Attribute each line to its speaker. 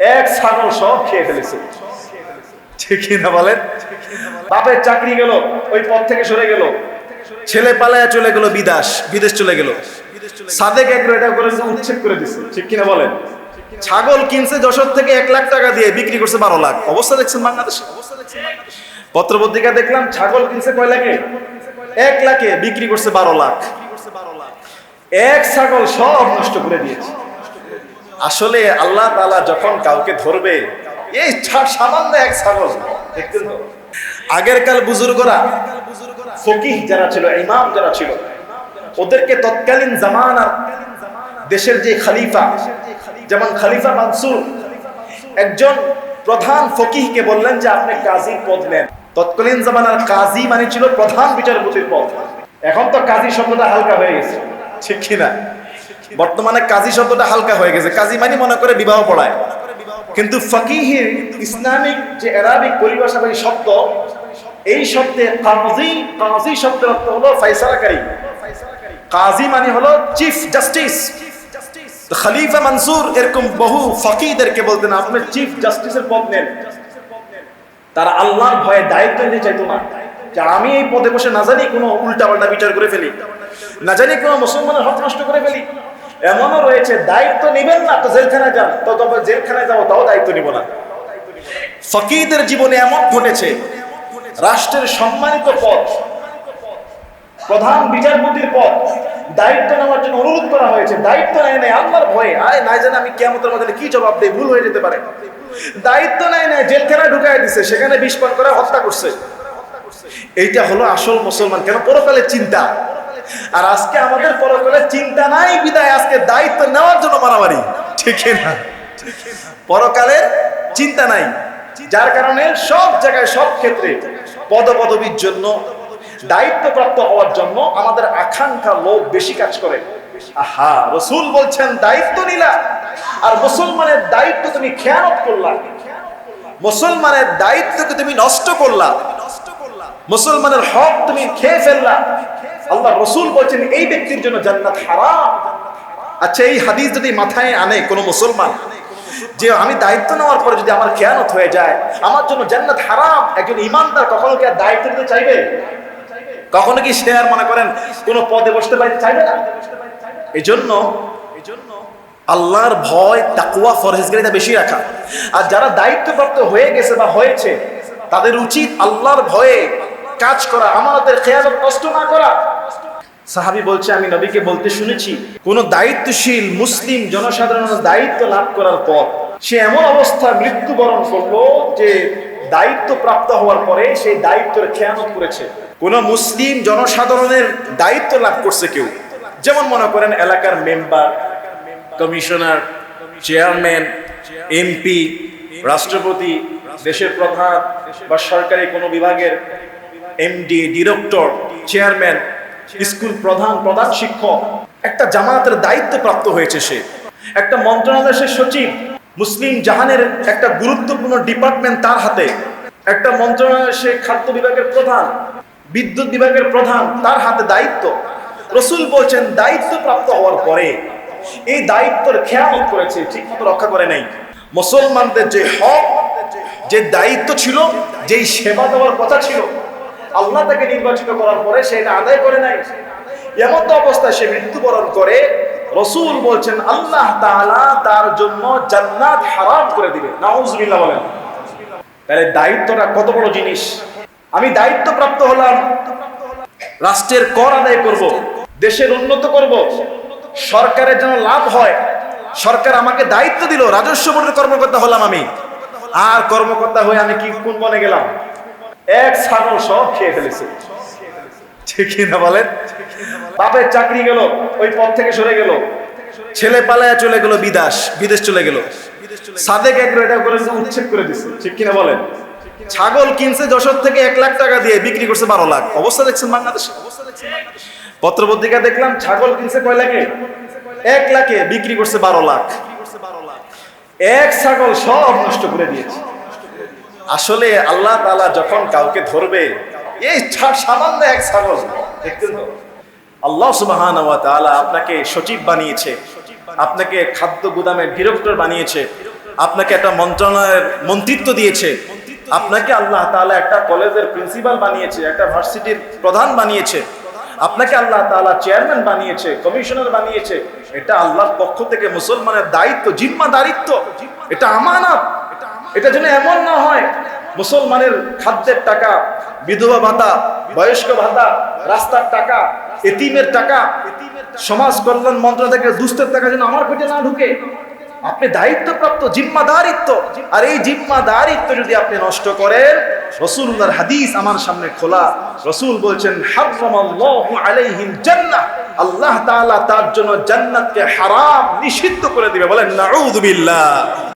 Speaker 1: এক ছাগল সব খেয়ে ফেলেছে। ঠিক না বলেন? বাপের চাকরি গেল, ওই পথ থেকে সরে গেল। ছেলে পালায়া চলে গেল বিদেশ বিদেশ চলে গেল। সাদেক এক এটা করে উচ্ছেদ করে দিছে, ঠিক কিনা বলেন? ছাগল কিনছে যশোর থেকে এক লাখ টাকা দিয়ে, বিক্রি করছে বারো লাখ। অবস্থা দেখছেন বাংলাদেশে? পত্রপত্রিকা দেখলাম, ছাগল কিনছে কয় লাখে? এক লাখে বিক্রি করছে বারো লাখ। এক ছাগল সব নষ্ট করে দিয়েছে। আসলে আল্লাহ তালা যখন কাউকে ধরবে, এই সামান্য এক ছাগল দেখতেন আগের কাল বুজুর্গরা, ফকিহ যারা ছিল, ইমাম যারা ছিল, ওদেরকে তৎকালীন জামানার দেশের যে খলিফা, যেমন খলিফা মানসুর, একজন প্রধান ফকিহকে বললেন যে, আপনি কাজী পদ নেন। তৎকালীন জামানার কাজী মানে ছিল প্রধান বিচারপতির পদ। এখন তো কাজী শব্দটা হালকা হয়ে গেছে। ঠিক কিনা? বর্তমানে কাজী শব্দটা হালকা হয়ে গেছে। কাজী মানে মনে করে বিবাহ পড়ায়। কিন্তু ফকিহের ইসলামিক যে অ্যারাবিক পরিভাষাবাহী শব্দ, এই শব্দে কাজী কাজী শব্দের অর্থ হলো ফাইসালাকারী কাজী মানে হলো চিফ জাস্টিস খলিফা মনসুর এরকম বহু ফকিদেরকে বলতেন, আপনি চিফ জাস্টিসের পদ নেন। তারা আল্লাহর ভয়ে দায়িত্ব নিতে চাইতো না। আমি এই পদে বসে না জানি কোনো উল্টা পাল্টা বিচার করে ফেলি, না জানি কোনো মুসলমানের হক নষ্ট করে ফেলি। এমনও রয়েছে, দায়িত্ব নিবেন না, তো জেলখানায় যান। তো তবে জেলখানায় যাব, তাও দায়িত্ব নিব না। ফকিদের জীবনে এমন ঘটেছে, রাষ্ট্রের সম্মানিত পদ, প্রধান বিচারপতির পদ, দায়িত্ব নেওয়ার জন্য অনুরোধ করা হয়েছে। দায়িত্ব নেয় নাই, আল্লাহর ভয়ে। আয় নাই জানে আমি কেমতের মধ্যে কি জবাব দেই, ভুল হয়ে যেতে পারে। দায়িত্ব নেয় নাই, জেলখানায় ঢুকাই দিছে, সেখানে পান করে হত্যা করছে। এইটা হলো আসল মুসলমান। কেন? পরকালের চিন্তা। আর আজকে আমাদের পরকালের চিন্তা নাই, বিদায়। আজকে দায়িত্ব নেওয়ার জন্য মারামারি। ঠিক না? পরকালের চিন্তা নাই। যার কারণে সব জায়গায়, সব ক্ষেত্রে পদপদবীর জন্য, দায়িত্বপ্রাপ্ত হওয়ার জন্য আমাদের আকাঙ্ক্ষা লোভ বেশি কাজ করে। আহা, রসুল বলছেন, দায়িত্ব নিলা। আর মুসলমানের দায়িত্ব তুমি খেয়ানত করলা। মুসলমানের দায়িত্বকে তুমি নষ্ট করলা। মুসলমানের হক তুমি খেয়ে ফেললা। আল্লাহ রসুল বলছেন, এই ব্যক্তির জন্য জান্নাত হারাম। আচ্ছা এই হাদিস যদি মাথায় আনে কোনো মুসলমান, যে আমি দায়িত্ব নেওয়ার পরে যদি আমার খেয়ানত হয়ে যায়, আমার জন্য জান্নাত হারাম, একজন ইমানদার কখনো কি আর দায়িত্ব নিতে চাইবে? কখনো কি সে আর মনে করেন কোনো পদে বসতে পারতে চাইবে না? এই জন্য আল্লাহর ভয় তাকুয়া ফরহেজগারিতা বেশি রাখা। আর যারা দায়িত্বপ্রাপ্ত হয়ে গেছে বা হয়েছে, তাদের উচিত আল্লাহর ভয়ে কাজ করা আমাদের খেয়ালত নষ্ট না করা। সাহাবি বলছে, আমি নবীকে বলতে শুনেছি, কোন দায়িত্বশীল মুসলিম জনসাধারণের দায়িত্ব লাভ করার পর সে এমন অবস্থায় মৃত্যুবরণ করল যে দায়িত্ব প্রাপ্ত হওয়ার পরে সেই দায়িত্বের খেয়ানত করেছে। কোন মুসলিম জনসাধারণের দায়িত্ব লাভ করছে কেউ? যেমন মনে করেন এলাকার মেম্বার, কমিশনার, চেয়ারম্যান, এমপি, রাষ্ট্রপতি, দেশের প্রধান বা সরকারি কোনো বিভাগের এমডি ডিরেক্টর চেয়ারম্যান স্কুল প্রধান প্রধান শিক্ষক একটা জামাতের দায়িত্ব প্রাপ্ত হয়েছে সে। একটা মন্ত্রণালয়ের সচিব, মুসলিম জাহানের একটা গুরুত্বপূর্ণ ডিপার্টমেন্ট তার হাতে। একটা মন্ত্রণালয়ের সে খাদ্য বিভাগের প্রধান, বিদ্যুৎ বিভাগের প্রধান তার হাতে দায়িত্ব। রসুল বলছেন, দায়িত্ব প্রাপ্ত হওয়ার পরে এই দায়িত্বের খেয়াল করেছে ঠিক মতো রক্ষা করে নাই। মুসলমানদের যে হক, যে দায়িত্ব ছিল, যেই সেবা দেওয়ার কথা ছিল আল্লাহ তাকে নির্বাচিত করার পরে সেটা আদায় করে নাই। এমন অবস্থায় সে মৃত্যুবরণ করে, রসুল বলছেন, আল্লাহ তাআলা তার জন্য জান্নাত হারাম করে দিবে। নাউজুবিল্লাহ বলেন। তাহলে দায়িত্বটা কত বড় জিনিস? আমি দায়িত্ব প্রাপ্ত হলাম, রাষ্ট্রের কর আদায় করব, দেশের উন্নত করব, সরকারের যেন লাভ হয়, সরকার আমাকে দায়িত্ব দিল, রাজস্ব বোর্ডের কর্মকর্তা হলাম আমি। আর কর্মকর্তা হয়ে আমি কি কোন বনে গেলাম? এক ছাগল সব খেয়ে ফেলেছে। ঠিক না বলেন? বাপের চাকরি গেল, ওই পথ থেকে সরে গেল। ছেলে পালায়া চলে গেল বিদেশ বিদেশ চলে গেল। সাদেক এক এটা করে উচ্ছেদ করে দিচ্ছে ঠিক কিনা বলেন? ছাগল কিনছে যশোর থেকে এক লাখ টাকা দিয়ে, বিক্রি করছে বারো লাখ। অবস্থা দেখছেন বাংলাদেশে? পত্রপত্রিকা দেখলাম, ছাগল কিনছে কয় লাখে? এক লাখে বিক্রি করছে বারো লাখ। এক ছাগল সব নষ্ট করে দিয়েছে। আসলে আল্লাহ তালা যখন কাউকে ধরবে, এই সামান্য এক ছাগল দেখতেন আল্লাহ সুবাহান আপনাকে সচিব বানিয়েছে, আপনাকে খাদ্য গুদামের ডিরেক্টর বানিয়েছে, আপনাকে একটা মন্ত্রণালয়ের মন্ত্রিত্ব দিয়েছে, আপনাকে আল্লাহ তাআলা একটা কলেজের প্রিন্সিপাল বানিয়েছে, একটা ভার্সিটির প্রধান বানিয়েছে, আপনাকে আল্লাহ তাআলা চেয়ারম্যান বানিয়েছে, কমিশনার বানিয়েছে, এটা আল্লাহর পক্ষ থেকে মুসলমানের দায়িত্ব, জিম্মাদারিত্ব, এটা আমানত। এটা যেন এমন না হয়, মুসলমানের খাদ্যের টাকা, বিধবা ভাতা, বয়স্ক ভাতা, রাস্তার টাকা, এতিমের টাকা, সমাজ কল্যাণ মন্ত্রণালয় থেকে দুস্থের টাকা যেন আমার পেটে না ঢুকে। আপনি দায়িত্বপ্রাপ্ত, জিম্মাদারিত্ব। আর এই জিম্মাদারিত্ব যদি আপনি নষ্ট করেন, রসুল্লাহর হাদিস আমার সামনে খোলা। রসুল বলছেন আলাইহিল জান্নাহ। আল্লাহ তার জন্য জান্নাতকে হারাম নিষিদ্ধ করে দিবে। বলেন